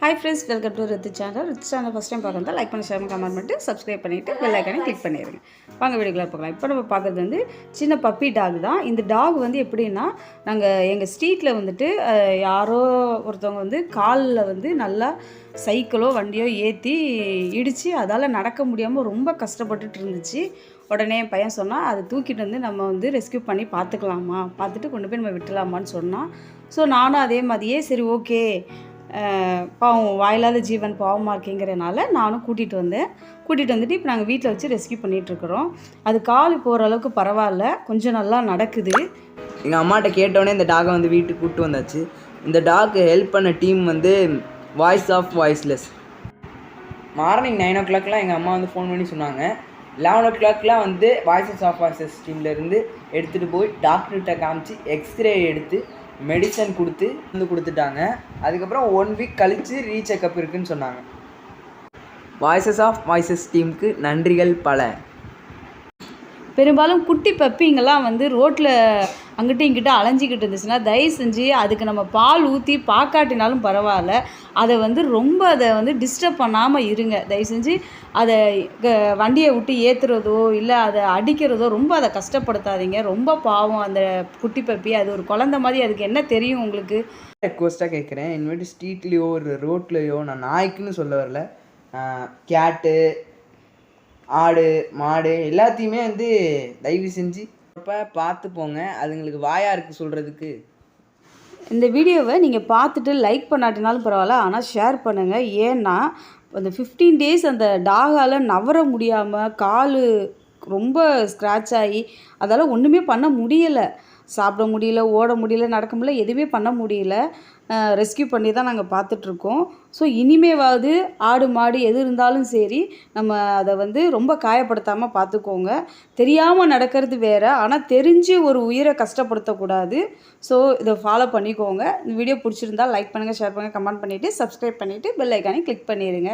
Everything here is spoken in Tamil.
Hi friends welcome to Ritu channel Ritu channel first time பார்க்குறதா லைக் பண்ணி ஷேர் கமெண்ட் பண்ணிட்டு சப்ஸ்கிரைப் பண்ணிவிட்டு பெல் ஐக்கானே கிளிக் பண்ணிடுங்க வாங்க வீடியோக்குள்ள பார்க்கலாம் இப்போ நம்ம பார்க்குறது வந்து சின்ன பப்பி டாக் தான். இந்த டாக் வந்து எப்படின்னா நாங்கள் எங்கள் ஸ்ட்ரீட்டில் வந்துட்டு யாரோ ஒருத்தவங்க வந்து காலில் வந்து நல்லா சைக்கிளோ வண்டியோ ஏற்றி இடித்து அதால் நடக்க முடியாமல் ரொம்ப கஷ்டப்பட்டுட்டு இருந்துச்சு. உடனே என் பையன் சொன்னான் அதை தூக்கிட்டு வந்து நம்ம வந்து ரெஸ்க்யூ பண்ணி பார்த்துக்கலாமா? பார்த்துட்டு கொண்டு போய் நம்ம விட்டுலாமான்னு சொன்னான். ஸோ நானும் அதே மாதிரியே சரி ஓகே பாவம் வாயில்லாத ஜீவன் பாவமாக இருக்கேங்கிறனால நானும் கூட்டிகிட்டு வந்தேன். கூட்டிகிட்டு வந்துட்டு இப்போ நாங்கள் வீட்டில் வச்சு ரெஸ்கியூ பண்ணிகிட்ருக்குறோம் அது கால் போகிற அளவுக்கு பரவாயில்ல. கொஞ்சம் நல்லா நடக்குது. எங்கள் அம்மாட்ட கேட்டோடனே இந்த டாகை வந்து வீட்டுக்கு கூப்பிட்டு வந்தாச்சு. இந்த டாக் ஹெல்ப் பண்ண டீம் வந்து voice of voiceless morning nine ஓ கிளாக்லாம் எங்கள் அம்மா வந்து ஃபோன் பண்ணி சொன்னாங்க. லெவன் ஓ கிளாக்லாம் வந்து வாய்ஸஸ் ஆஃப் வாய்ஸஸ் டீம்லேருந்து எடுத்துகிட்டு போய் டாக்டர்கிட்ட காமிச்சு எக்ஸ்ரே எடுத்து மெடிசன் கொடுத்து வந்து கொடுத்துட்டாங்க. அதுக்கப்புறம் ஒன் வீக் கழித்து ரீசெக்கப் இருக்குன்னு சொன்னாங்க. வாய்ஸஸ் ஆஃப் வாய்ஸஸ் டீமுக்கு நன்றிகள் பல. பெரும்பாலும் குட்டி பப்பிங்கெல்லாம் வந்து ரோட்டில் அங்கிட்ட இங்கிட்ட அலைஞ்சிக்கிட்டு இருந்துச்சுன்னா தயவு செஞ்சு அதுக்கு நம்ம பால் ஊற்றி பாக்காட்டினாலும் பரவாயில்ல. அதை வந்து ரொம்ப அதை வந்து டிஸ்டர்ப் பண்ணாமல் இருங்க. தயவு செஞ்சு அதை க- வண்டியை விட்டு ஏற்றுறதோ இல்லை அதை அடிக்கிறதோ ரொம்ப அதை கஷ்டப்படுத்தாதீங்க. ரொம்ப பாவம் அந்த குட்டி பப்பி. அது ஒரு குழந்த மாதிரி அதுக்கு என்ன தெரியும் உங்களுக்கு? ரெக்வஸ்ட்டாக கேட்குறேன் இனிமேட்டு ஸ்ட்ரீட்லேயோ ஒரு ரோட்லேயோ நான் நாய்க்குன்னு சொல்ல வரல. கேட்டு ஆடு மாடு எல்லாத்தையுமே வந்து தயவு செஞ்சு அப்போ பார்த்து போங்க. அதுங்களுக்கு வாயாக இருக்குது சொல்கிறதுக்கு இந்த வீடியோவை நீங்கள் பார்த்துட்டு லைக் பண்ணாட்டினாலும் பரவாயில்ல ஆனால் ஷேர் பண்ணுங்கள் ஏன்னா அந்த ஃபிஃப்டீன் டேஸ் அந்த டாகால் நவர முடியாமல் கால் ரொம்ப ஸ்க்ராட்ச் ஆகி அதால் ஒன்றுமே பண்ண முடியலை. சாப்பிட முடியல ஓட முடியல நடக்க முடியல எதுவுமே பண்ண முடியல. ரெஸ்க்யூ பண்ணி தான் நாங்கள் பார்த்துட்ருக்கோம். ஸோ இனிமேவாவது ஆடு மாடு எது இருந்தாலும் சரி நம்ம அதை வந்து ரொம்ப காயப்படுத்தாமல் பார்த்துக்கோங்க. தெரியாமல் நடக்கிறது வேறு ஆனால் தெரிஞ்சு ஒரு உயிரை கஷ்டப்படுத்தக்கூடாது. ஸோ இதை ஃபாலோ பண்ணிக்கோங்க. இந்த வீடியோ பிடிச்சிருந்தா லைக் பண்ணுங்கள் ஷேர் பண்ணுங்கள் கமெண்ட் பண்ணிவிட்டு சப்ஸ்கிரைப் பண்ணிவிட்டு பெல் ஐக்கானே கிளிக் பண்ணிடுங்க